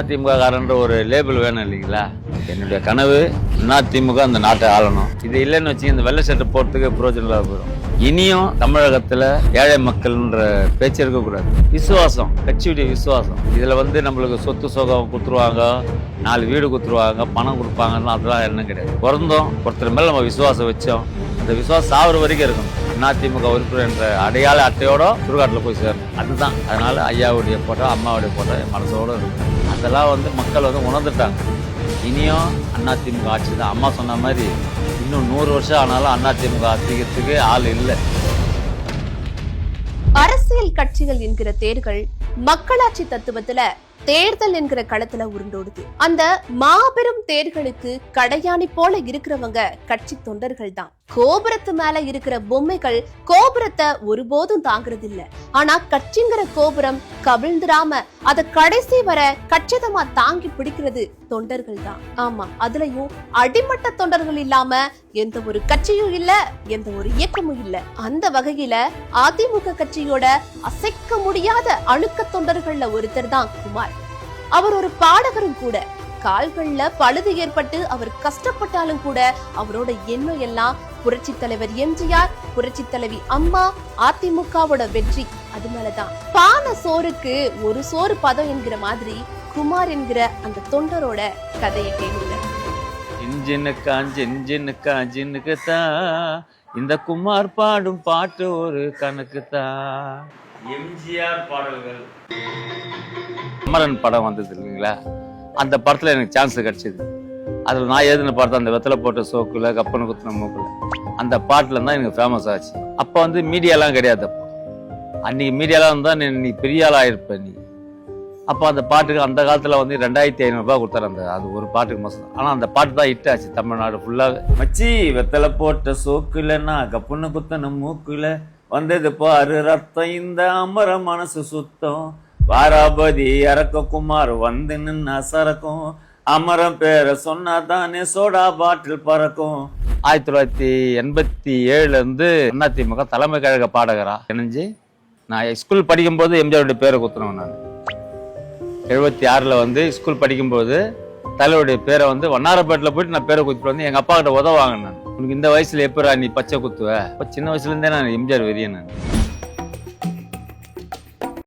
அதிமுககாரன்ற ஒரு லேபிள் வேணும் இல்லைங்களா? என்னுடைய கனவு அதிமுக அந்த நாட்டை ஆளணும். இது இல்லைன்னு வச்சு இந்த வெள்ளை சட்டை போறதுக்கு பிரயோஜனம் போயிடும். இனியும் தமிழகத்தில் ஏழை மக்கள்ன்ற பேச்சு இருக்கக்கூடாது. விசுவாசம் கட்சியுடைய விசுவாசம். இதில் வந்து நம்மளுக்கு சொத்து சுகம் கொடுத்துருவாங்க நாலு வீடு கொடுத்துருவாங்க பணம் கொடுப்பாங்கன்னு அதெல்லாம் என்ன கிடையாது. பிறந்தோம் ஒருத்தர் மேலே நம்ம விசுவாசம் வச்சோம் அந்த விசுவாசம் சாவர வரைக்கும் இருக்கணும் அதிமுக உறுப்பினர் என்ற அடையாள அட்டையோட சுடுகாட்டில் போய் சேரணும். அதுதான். அதனால ஐயாவுடைய போட்டோ அம்மாவுடைய போட்டோ என் மனசோட இருக்கும். அதெல்லாம் வந்து மக்கள் வந்து உணர்ந்துட்டாங்க. இனியும் அதிமுக ஆட்சி தான். அம்மா சொன்ன மாதிரி இன்னும் நூறு வருஷம் ஆனாலும் அதிமுக ஆட்சிக்கிறதுக்கு ஆள் இல்லை. அரசியல் கட்சிகள் என்கிற தேர்கள் மக்களாட்சி தத்துவத்துல தேர்தல் என்கிற களத்துல உருண்டோடுது. அந்த மாபெரும் தேர்களுக்கு கடையாணி போல இருக்கிறவங்க கட்சி தொண்டர்கள் தான் கோபுரத்து மேல இருக்கிற பொம்மைகள் கோபுரத்தை ஒருபோதும் தாங்குறது இல்ல ஆனா கட்சிங்கிற கோபுரம் கவிழ்ந்துடாம அத கடைசி வர கச்சிதமா தாங்கி பிடிக்கிறது தொண்டர்கள் தான் ஆமா அதுலயும் அடிமட்ட தொண்டர்கள் இல்லாம எந்த ஒரு கட்சியும் இல்ல எந்த ஒரு இயக்கமும் இல்ல. அந்த வகையில அதிமுக கட்சியோட அசைக்க முடியாத அணுக்க தொண்டர்கள்ல ஒருத்தர் தான் குமார். அவர் ஒரு பாடகரும் கூட. கால்கள்ல பழுது ஏற்பட்டு அவர் கஷ்டப்பட்டாலும் கூட அவரோட எண்ணம் எல்லாம் புரட்சி தலைவர் எம்ஜிஆர் புரட்சி தலைவி அம்மா அதிமுகவோட வெற்றி அது மேலதான். பான சோறுக்கு ஒரு சோறு பதம் என்கிற மாதிரி குமார் என்கிற அந்த தொண்டரோட கதையை கேளுங்க. இன்ஜினுக்கு அஞ்சு இன்ஜினுக்கு அஞ்சினுக்கு தான் இந்த குமார் பாடும் பாட்டு ஒரு கணக்கு தான் எம்ஜிஆர் பாடல்கள். அமரன் படம் வந்தது இல்லைங்களா? அந்த படத்தில் எனக்கு சான்ஸ் கிடைச்சிது. அதில் நான் எழுதின பாட்டு அந்த வெத்தலை போட்ட சோக்குல கப்பனை குத்தின மூக்குல. அந்த பாட்டில் தான் எனக்கு ஃபேமஸ் ஆச்சு. அப்போ வந்து மீடியாலாம் கிடையாது அப்போ. அன்னைக்கு மீடியாலாம் இருந்தால் நீ நீ பெரிய ஆளாக இருப்ப நீ. அப்போ அந்த பாட்டுக்கு அந்த காலத்தில் வந்து ரெண்டாயிரத்தி ஐநூறுரூபா கொடுத்தாரு அந்த அது ஒரு பாட்டுக்கு மாதம் ஆனால் அந்த பாட்டு தான் ஹிட் ஆச்சு தமிழ்நாடு ஃபுல்லாக மச்சி வெத்தலை போட்ட சோக்குலன்னா கப்புன்னு குத்தன மூக்குல வந்தது பாரு ரத்தம் இந்த அமர மனசு சுத்தம். வாராபதி அரக்க குமார் வந்து நின்னா சரக்கும். அமரம் பேரை சொன்னா தானே சோடா பாட்டில் பறக்கும். ஆயிரத்தி தொள்ளாயிரத்தி எண்பத்தி ஏழுல இருந்து அதிமுக தலைமை கழக பாடகரா இணைஞ்சு நான் ஸ்கூல் படிக்கும்போது எம்ஜிஆருடைய பேரை குத்துனவன் நான். எழுபத்தி ஆறில் வந்து ஸ்கூல் படிக்கும்போது தலைவருடைய பேரை வந்து வண்ணாரப்பேட்டில் போயிட்டு நான் பேரை குத்திட்டு வந்து எங்கள் அப்பா கிட்ட உதவாங்க நான். உனக்கு இந்த வயசுல எப்பரா நீ பச்சை குத்துவ? இப்போ சின்ன வயசுலேருந்தே நான் எம்ஜிஆர் வெறியன் நான்.